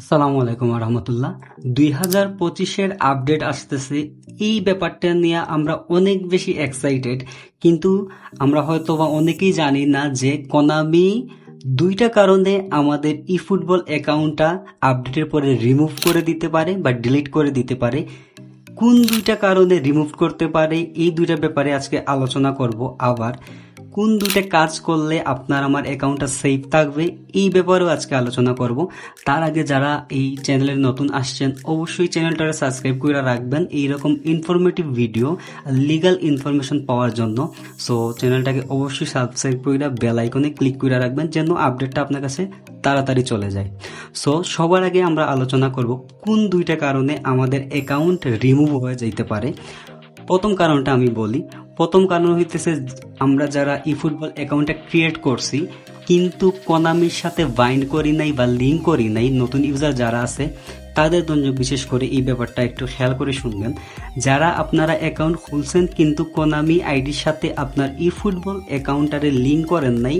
আসসালামু আলাইকুম রহমতুল্লাহ দুই হাজার পঁচিশের আপডেট আসতেছে। এই ব্যাপারটা নিয়ে আমরা অনেক বেশি এক্সাইটেড কিন্তু আমরা হয়তো বা অনেকেই জানি না যে কনামি দুইটা কারণে আমাদের ই ফুটবল অ্যাকাউন্টটা আপডেটের পরে রিমুভ করে দিতে পারে বা ডিলিট করে দিতে পারে। কোন দুইটা কারণে রিমুভ করতে পারে, এই দুইটা ব্যাপারে আজকে আলোচনা করব আবার। কোন দুইটা কাজ করলে আপনার আমার অ্যাকাউন্টটা সেফ থাকবে, এই ব্যাপারেও আজকে আলোচনা করব। তার আগে যারা এই চ্যানেলে নতুন আসছেন, অবশ্যই চ্যানেলটা সাবস্ক্রাইব করে রাখবেন। এইরকম ইনফরমেটিভ ভিডিও লিগাল ইনফরমেশন পাওয়ার জন্য। সো চ্যানেলটাকে অবশ্যই সাবস্ক্রাইব করে বেল আইকনে ক্লিক করে রাখবেন, যেন আপডেটটা আপনার কাছে তাড়াতাড়ি চলে যায়। সো সবার আগে আমরা আলোচনা করব কোন দুইটা কারণে আমাদের অ্যাকাউন্ট রিমুভ হয়ে যেতে পারে। প্রথম কারণটা আমি বলি। প্রথম কারণ হইতেছে আমরা যারা ই ফুটবল অ্যাকাউন্টটা ক্রিয়েট করছি, কিন্তু কনামির সাথে বাইন্ড করি নাই বা লিঙ্ক করি নাই, নতুন ইউজার যারা আছে, তাদের জন্য বিশেষ করে এই ব্যাপারটা একটু খেয়াল করে শুনবেন। যারা আপনারা অ্যাকাউন্ট খুলছেন, কিন্তু কোনামি আইডির সাথে আপনার ই ফুটবল অ্যাকাউন্টারে লিঙ্ক করেন নাই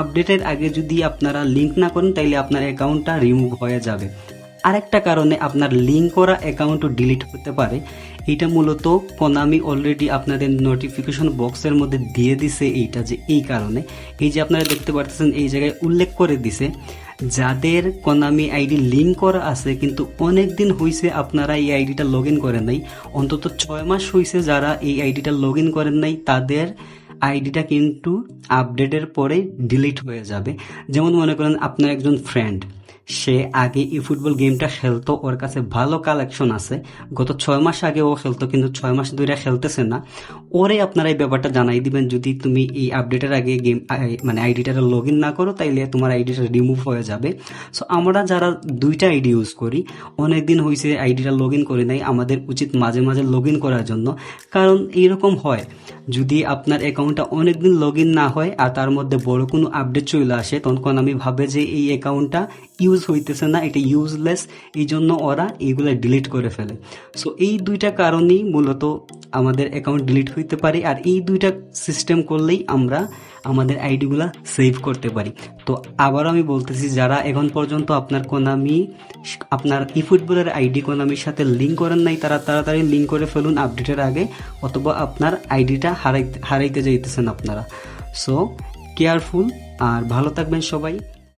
আপডেটের আগে যদি আপনারা লিঙ্ক না করেন, তাইলে আপনার অ্যাকাউন্টটা রিমুভ হয়ে যাবে। আরেকটা কারণে আপনার লিঙ্ক করা অ্যাকাউন্টও ডিলিট হতে পারে। এটা মূলত কোনামি অলরেডি আপনাদের নোটিফিকেশন বক্সের মধ্যে দিয়ে দিছে এইটা যে এই কারণে। এই যে আপনারা দেখতে পারতেছেন, এই জায়গায় উল্লেখ করে দিছে, যাদের কোনামি আইডি লিঙ্ক করা আছে, কিন্তু অনেক দিন হয়েছে আপনারা এই আইডিটা লগ ইন করেন নাই। অন্তত ছয় মাস হয়েছে যারা এই আইডিটা লগ ইন করেন নাই, তাদের আইডিটা কিন্তু আপডেটের পরে ডিলিট হয়ে যাবে। যেমন মনে করেন আপনার একজন ফ্রেন্ড সে আগে ই ফুটবল গেমটা খেলতো, ওর কাছে ভালো কালেকশন আছে। গত ছয় মাস আগে ও খেলতো, কিন্তু ছয় মাস ধরে খেলতেছে না। ওরে আপনারা এই ব্যাপারটা জানাই দিবেন, যদি তুমি এই আপডেটের আগে গেম মানে আইডিটা লগ ইন না করো, তাইলে তোমার আইডিটা রিমুভ হয়ে যাবে। সো আমরা যারা দুইটা আইডি ইউজ করি অনেক দিন হয়েছে আইডিটা লগ ইন করে নাই, আমাদের উচিত মাঝে মাঝে লগ ইন করার জন্য। কারণ এইরকম হয় যদি আপনার অ্যাকাউন্টটা অনেকদিন লগ না হয় আর তার মধ্যে বড় কোনো আপডেট চলে আসে, তখন আমি ভাবে যে এই অ্যাকাউন্টটা ইউজ হইতেছে না, এটা ইউজলেস এই জন্য ওরা এইগুলো ডিলিট করে ফেলে। সো এই দুইটা কারণেই মূলত আমাদের অ্যাকাউন্ট ডিলিট হইতে পারে আর এই দুইটা সিস্টেম করলেই আমরা আমাদের আইডিগুলা সেভ করতে পারি। তো আবারও আমি বলতেছি, যারা এখন পর্যন্ত আপনার কোনামি আপনার ই ফুটবলের আইডি কোনামির সাথে লিঙ্ক করেন নাই, তারা তাড়াতাড়ি লিঙ্ক করে ফেলুন আপডেটের আগে, অথবা আপনার আইডিটা হারাইতে হারাইতে যাইতেছেন আপনারা। সো কেয়ারফুল আর ভালো থাকবেন সবাই।